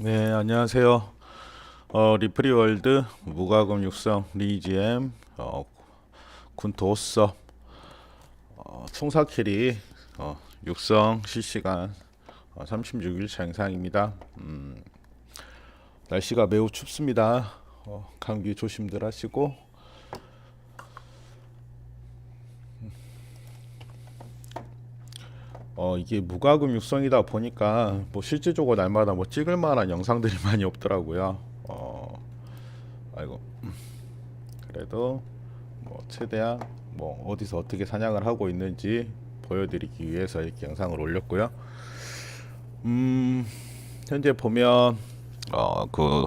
네, 안녕하세요. 어, 리프리 월드 무과금 육성 리지엠 어, 군토서 어, 총사 캐리 어, 육성 실시간 어, 36일차 영상입니다. 음, 날씨가 매우 춥습니다. 어, 감기 조심들 하시고 어 이게 무과금 육성이다 보니까 뭐 실질적으로 날마다 뭐 찍을 만한 영상들이 많이 없더라고요. 어 아이고 음. 그래도 뭐 최대한 뭐 어디서 어떻게 사냥을 하고 있는지 보여드리기 위해서 이렇게 영상을 올렸고요. 음 현재 보면 어그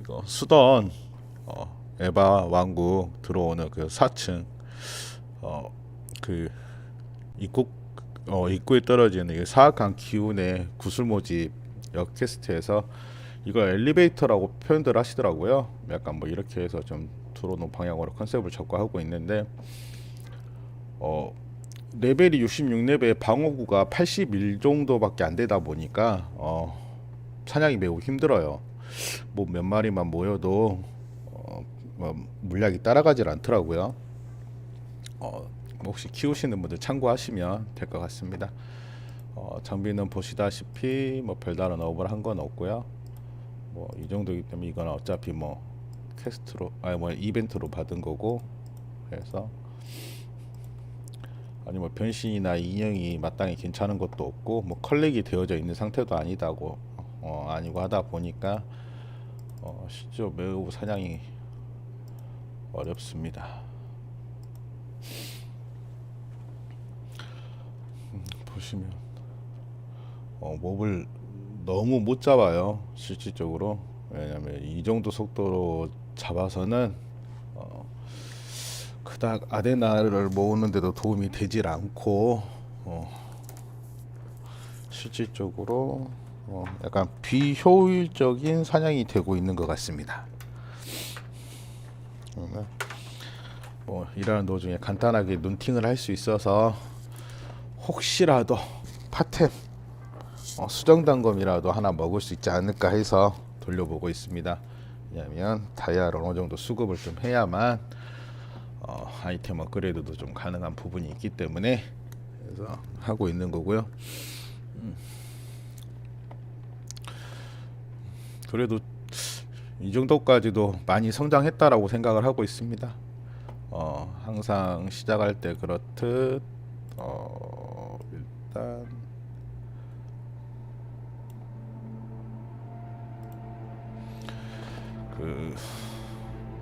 이거 수던 어 에바 왕국 들어오는 그 4층 어그 입국 어, 입구에 떨어지는 이 사악한 기운의 구슬 모집 역 퀘스트에서 이걸 엘리베이터라고 표현들 하시더라고요. 약간 뭐 이렇게 해서 좀 들어오는 방향으로 컨셉을 잡고 하고 있는데 어 레벨이 66레벨 방어구가 81 정도밖에 안 되다 보니까 어 사냥이 매우 힘들어요. 뭐 몇 마리만 모여도 어, 뭐 물약이 따라가질 않더라고요. 어, 뭐 혹시 키우시는 분들 참고하시면 될 것 같습니다. 어, 장비는 보시다시피 뭐 별다른 업을 한 건 없고요. 뭐 이 정도이기 때문에 이건 어차피 뭐 퀘스트로 아니 뭐 이벤트로 받은 거고 그래서 아니 뭐 변신이나 인형이 마땅히 괜찮은 것도 없고 뭐 컬렉이 되어져 있는 상태도 아니다고 어, 아니고 하다 보니까 어, 실제로 매우 사냥이 어렵습니다. 보시면 어, 몹을 너무 못 잡아요 실질적으로 왜냐면 이 정도 속도로 잡아서는 어, 그닥 아데나를 모으는데도 도움이 되질 않고 어, 실질적으로 어, 약간 비효율적인 사냥이 되고 있는 것 같습니다. 뭐 일하는 도중에 간단하게 눈팅을 할 수 있어서 혹시라도 파템 어, 수정 단검이라도 하나 먹을 수 있지 않을까 해서 돌려보고 있습니다. 왜냐하면 다이아를 어느 정도 수급을 좀 해야만 어, 아이템 업그레이드도 좀 가능한 부분이 있기 때문에 그래서 하고 있는 거고요. 음. 그래도 이 정도까지도 많이 성장했다라고 생각을 하고 있습니다. 어, 항상 시작할 때 그렇듯 어, 일단 그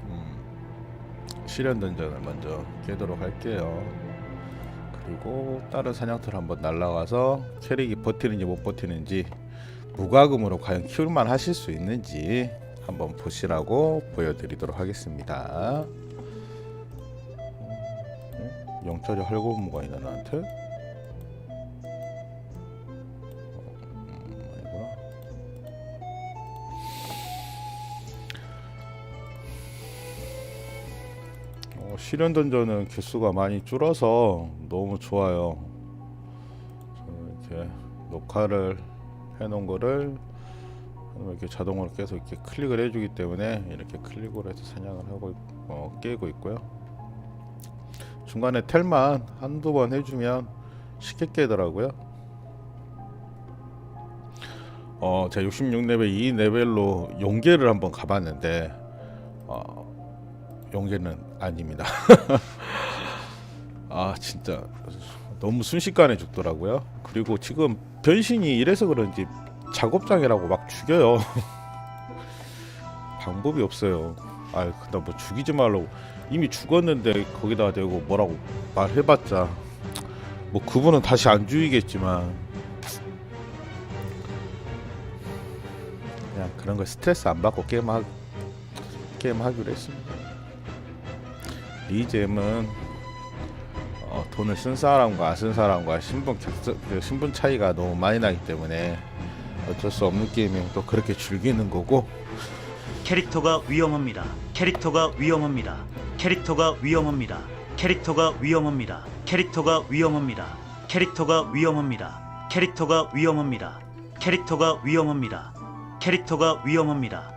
음, 실현 던전을 먼저 깨도록 할게요. 그리고 다른 사냥터를 한번 날라가서 캐릭이 버티는지 못 버티는지 무과금으로 과연 키울만 하실 수 있는지 한번 보시라고 보여드리도록 하겠습니다. 영짜리 할고무가 있나 나한테? 실현 던전은 개수가 많이 줄어서 너무 좋아요. 이렇게 녹화를 해놓은 거를 이렇게 자동으로 계속 이렇게 클릭을 해주기 때문에 이렇게 클릭을 해서 사냥을 하고 있- 어, 깨고 있고요. 중간에 텔만 한두 번 해주면 쉽게 깨더라고요. 어, 제가 66레벨 2레벨로 용계를 한번 가봤는데 어, 용계는 아닙니다. 아 진짜 너무 순식간에 죽더라고요. 그리고 지금 변신이 이래서 그런지 작업장이라고 막 죽여요. 방법이 없어요. 아, 근데 뭐 죽이지 말라고 이미 죽었는데 거기다 대고 뭐라고 말해봤자 뭐 그분은 다시 안 죽이겠지만 그냥 그런 거 스트레스 안 받고 게임 하 게임 하기로 했습니다. 리잼은 어, 돈을 쓴 사람과 안 쓴 사람과 신분 격차- 그 신분 차이가 너무 많이 나기 때문에 어쩔 수 없는 게임에 또 그렇게 즐기는 거고 캐릭터가 위험합니다. 캐릭터가 위험합니다. 캐릭터가 위험합니다. 캐릭터가 위험합니다. 캐릭터가 위험합니다. 캐릭터가 위험합니다. 캐릭터가 위험합니다. 캐릭터가 위험합니다. 캐릭터가 위험합니다.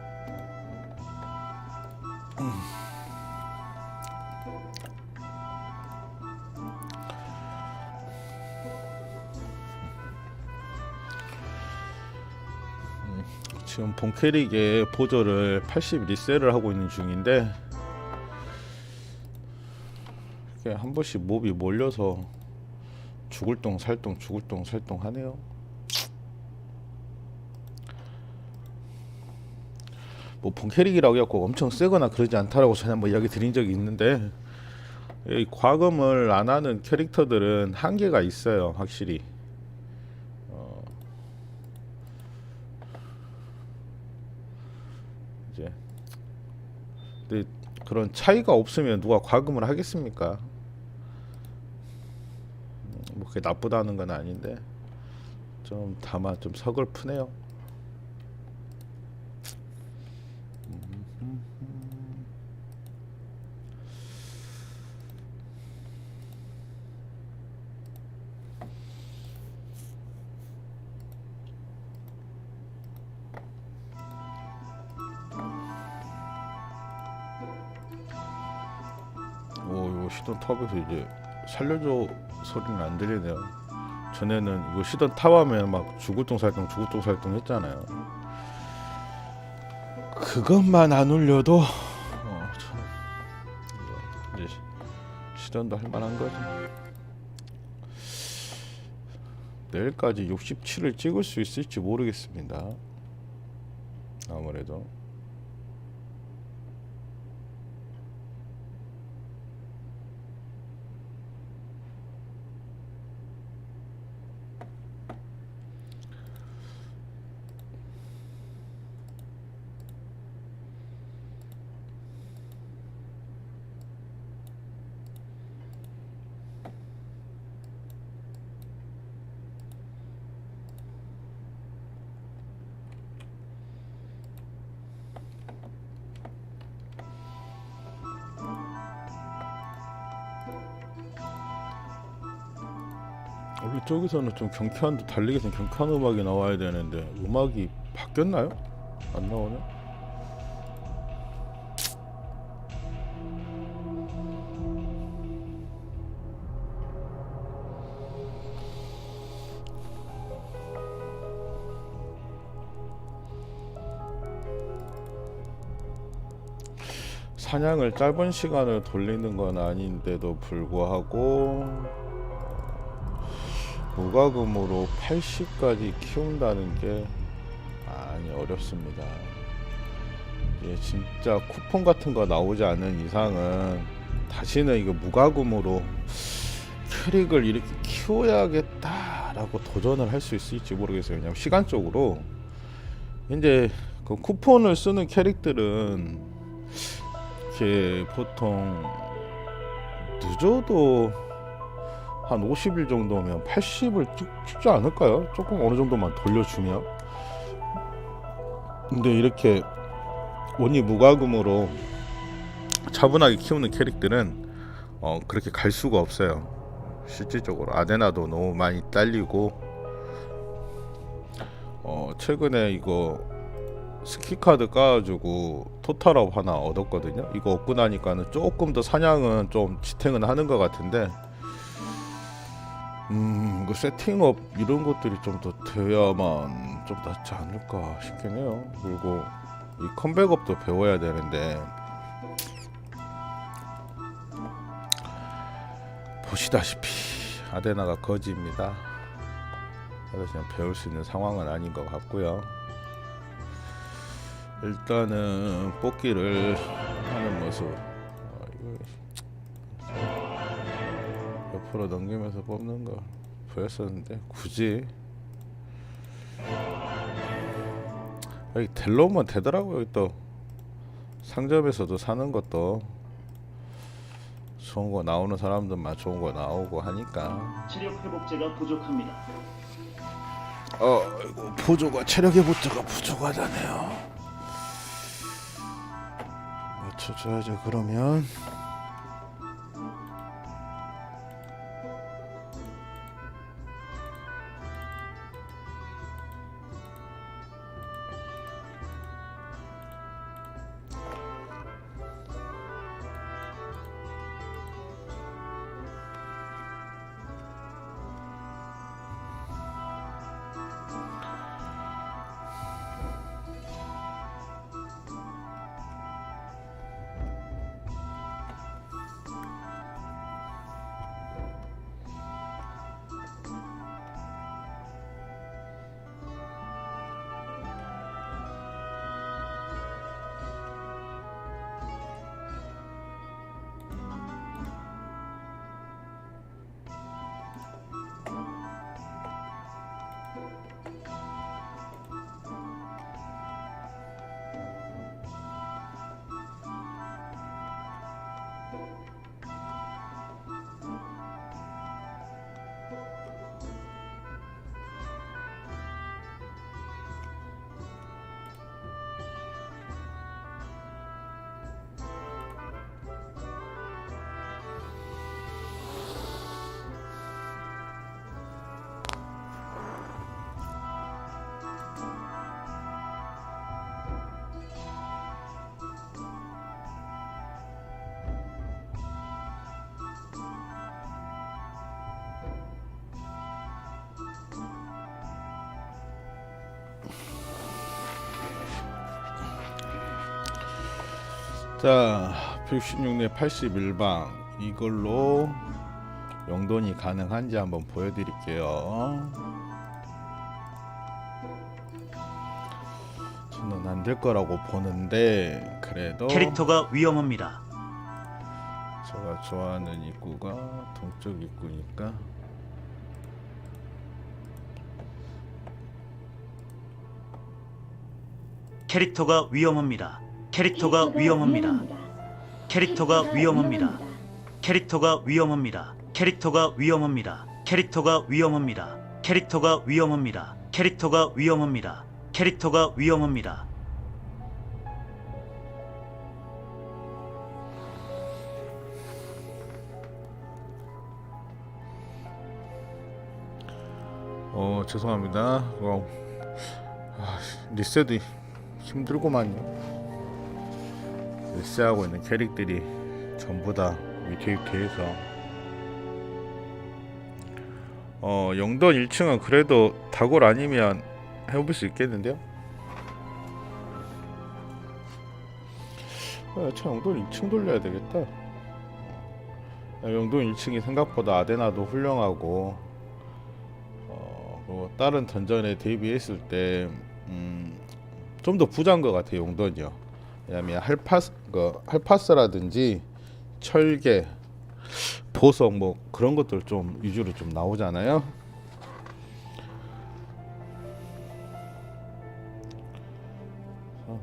지금 본 캐릭의 보조를 80 리셀을 하고 있는 중인데 한 번씩 몹이 몰려서 죽을 똥 살똥 죽을 똥 살똥 하네요. 뭐 본 캐릭이라고 해갖고 엄청 세거나 그러지 않다라고 전에 한번 이야기 드린 적이 있는데 이 과금을 안 하는 캐릭터들은 한계가 있어요 확실히 이제 근데 그런 차이가 없으면 누가 과금을 하겠습니까? 음, 뭐 그게 나쁘다는 건 아닌데 좀 다만 좀 서글프네요. 탑에서 이제 살려줘 소리는 안 들리네요. 전에는 이거 시던 탑하면 막 죽을 똥 살똥 죽을 똥 살똥 했잖아요. 그것만 안 울려도 어, 이제 시- 시던도 할 만한 거지. 내일까지 67을 찍을 수 있을지 모르겠습니다. 아무래도. 원래 저기서는 좀 경쾌한 달리기 좀 경쾌한 음악이 나와야 되는데 음악이 바뀌었나요? 안 나오네. 사냥을 짧은 시간을 돌리는 건 아닌데도 불구하고 무과금으로 80까지 키운다는 게 많이 어렵습니다. 이게 진짜 쿠폰 같은 거 나오지 않는 이상은 다시는 이거 무과금으로 캐릭을 이렇게 키워야겠다라고 도전을 할 수 있을지 모르겠어요. 왜냐면 시간적으로 이제 그 쿠폰을 쓰는 캐릭들은 이렇게 보통 늦어도 한 50일 정도면 80을 찍지 않을까요? 조금 어느 정도만 돌려주면. 근데 이렇게 원이 무과금으로 차분하게 키우는 캐릭들은 어, 그렇게 갈 수가 없어요. 실질적으로 아데나도 너무 많이 딸리고 어, 최근에 이거 스키 카드 까가지고 토탈업 하나 얻었거든요. 이거 얻고 나니까는 조금 더 사냥은 좀 지탱은 하는 것 같은데 음, 그 세팅업 이런 것들이 좀 더 돼야만 좀 낫지 않을까 싶긴 해요. 그리고 이 컴백업도 배워야 되는데 보시다시피 아데나가 거지입니다. 그래서 그냥 배울 수 있는 상황은 아닌 것 같고요. 일단은 뽑기를 하는 모습. 어, 옆으로 넘기면서 뽑는 거 보였었는데 굳이. 여기 델로만 되더라고요 또. 상점에서도 사는 것도. 좋은 거 나오는 사람들만 좋은 거 나오고 하니까. 체력 회복제가 부족합니다. 어 보조가 체력 회복제가 부족하다네요. 맞춰줘야죠 그러면 자 166내 81방 이걸로 용돈이 가능한지 한번 보여드릴게요 저는 안 될 거라고 보는데 그래도 캐릭터가 위험합니다. 제가 좋아하는 입구가 동쪽 입구니까 캐릭터가 위험합니다. 캐릭터가 위험합니다. 캐릭터가 위험합니다. 캐릭터가 위험합니다. 캐릭터가 위험합니다. 캐릭터가 위험합니다. 캐릭터가 위험합니다. 캐릭터가 위험합니다. 캐릭터가 위험합니다. 어 죄송합니다 어, 아, 리셋이 힘들구만요 리셋하고 있는 캐릭들이 전부 다 위태위태해서 어 영던 1층은 그래도 다골 아니면 해볼 수 있겠는데요? 아, 참 영돈 2층 돌려야 되겠다 아, 영돈 1층이 생각보다 아데나도 훌륭하고 어, 뭐 다른 던전에 대비했을 때 음, 좀 더 부자인 것 같아요 용돈이요. 왜냐하면 할파스 그 할파스라든지 철개, 보석 뭐 그런 것들 좀 위주로 좀 나오잖아요. 어.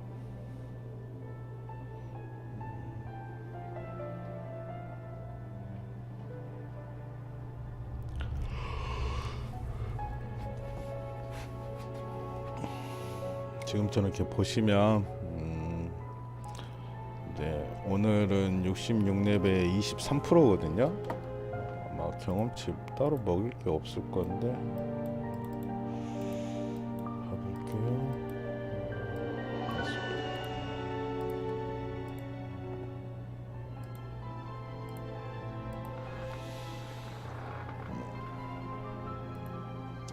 지금 저는 이렇게 보시면 오늘은 66렙에 23%거든요. 아마 경험치 따로 먹일 게 없을 건데 가볼게요.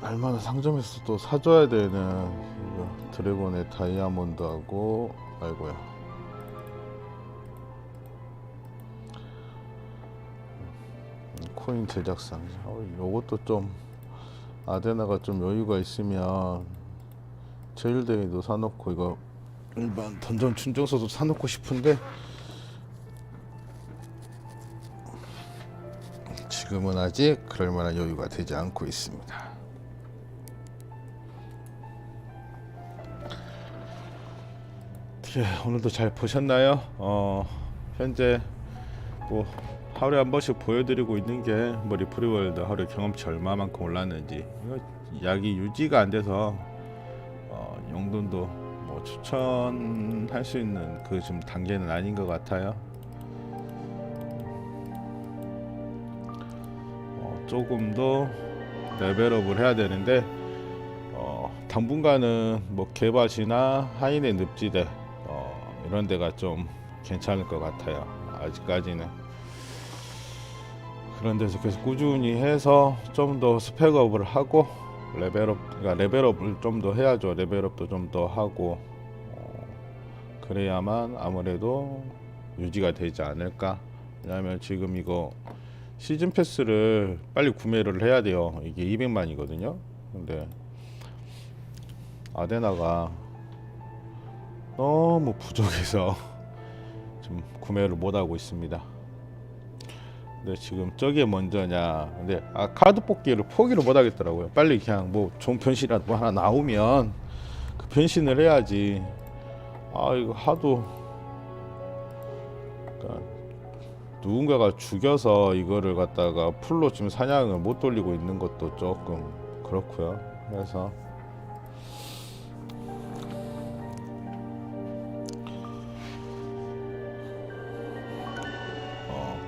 알만한 상점에서 또 사줘야 되는 드래곤의 다이아몬드하고 아이고야 코인 제작상 어, 요것도 좀 아데나가 좀 여유가 있으면 제일데이도 사놓고 이거 일반 던전 충전소도 사놓고 싶은데 지금은 아직 그럴 만한 여유가 되지 않고 있습니다. 예, 오늘도 잘 보셨나요? 어, 현재 뭐 하루에 한 번씩 보여드리고 있는 게 뭐 리프리월드 하루에 경험치 얼마만큼 올랐는지 이거 약이 유지가 안 돼서 어, 용돈도 뭐 추천할 수 있는 그 지금 단계는 아닌 것 같아요. 어, 조금 더 레벨업을 해야 되는데 어, 당분간은 뭐 개밭이나 하인의 늪지대 어, 이런 데가 좀 괜찮을 것 같아요. 아직까지는 그런 데서 계속 꾸준히 해서 좀 더 스펙업을 하고 레벨업 그러니까 레벨업을 좀 더 해야죠. 레벨업도 좀 더 하고 어, 그래야만 아무래도 유지가 되지 않을까. 왜냐하면 지금 이거 시즌 패스를 빨리 구매를 해야 돼요. 이게 200만이거든요. 근데 아데나가 너무 부족해서 좀 구매를 못 하고 있습니다. 근데 지금 저게 먼저냐? 근데 아 카드 뽑기를 포기를 못 하겠더라고요. 빨리 그냥 뭐 좋은 변신이라도 뭐 하나 나오면 그 변신을 해야지. 아 이거 하도 그러니까 누군가가 죽여서 이거를 갖다가 풀로 지금 사냥을 못 돌리고 있는 것도 조금 그렇고요. 그래서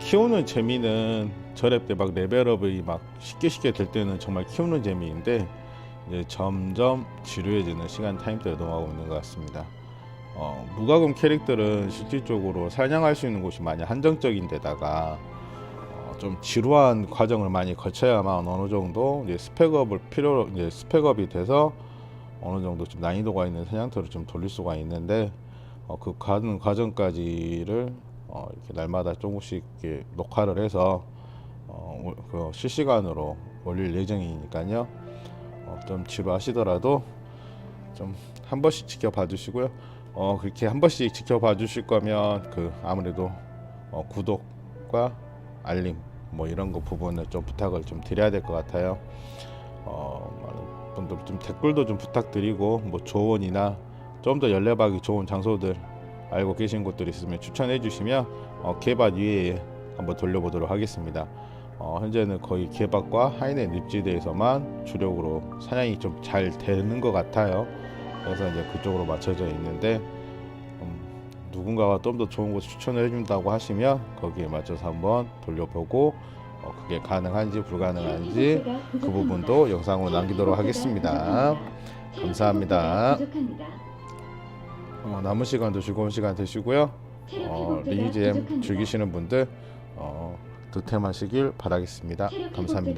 키우는 재미는 저랩 때 막 레벨업이 막 쉽게 쉽게 될 때는 정말 키우는 재미인데 이제 점점 지루해지는 시간 타임대로 넘어가고 있는 것 같습니다. 어, 무과금 캐릭터는 실질적으로 사냥할 수 있는 곳이 많이 한정적인 데다가 어, 좀 지루한 과정을 많이 거쳐야만 어느 정도 스펙업을 필요로 이제 스펙업이 돼서 어느 정도 좀 난이도가 있는 사냥터를 좀 돌릴 수가 있는데 어, 그 과정까지를 어, 이렇게 날마다 조금씩 이렇게 녹화를 해서 어, 올- 그 실시간으로 올릴 예정이니까요. 어, 좀 지루하시더라도 좀 한 번씩 지켜봐 주시고요. 어, 그렇게 한 번씩 지켜봐 주실 거면 그 아무래도 어, 구독과 알림 뭐 이런 거 부분을 좀 부탁을 좀 드려야 될 것 같아요. 어, 많은 분들 좀 댓글도 좀 부탁드리고 뭐 조언이나 좀더 연락하기 좋은 장소들 알고 계신 곳들 있으면 추천해 주시면 어, 개밭 위에 한번 돌려보도록 하겠습니다. 어, 현재는 거의 개밭과 하이네 립지대에서만 주력으로 사냥이 좀 잘 되는 것 같아요. 그래서 이제 그쪽으로 맞춰져 있는데 음, 누군가가 좀 더 좋은 곳 추천을 해준다고 하시면 거기에 맞춰서 한번 돌려보고 어, 그게 가능한지 불가능한지 그 부분도 영상으로 남기도록 하겠습니다. 감사합니다. 어, 남은 시간도 즐거운 시간 되시고요. 어, 리니지엠 즐기시는 분들 어, 득템하시길 바라겠습니다. 감사합니다.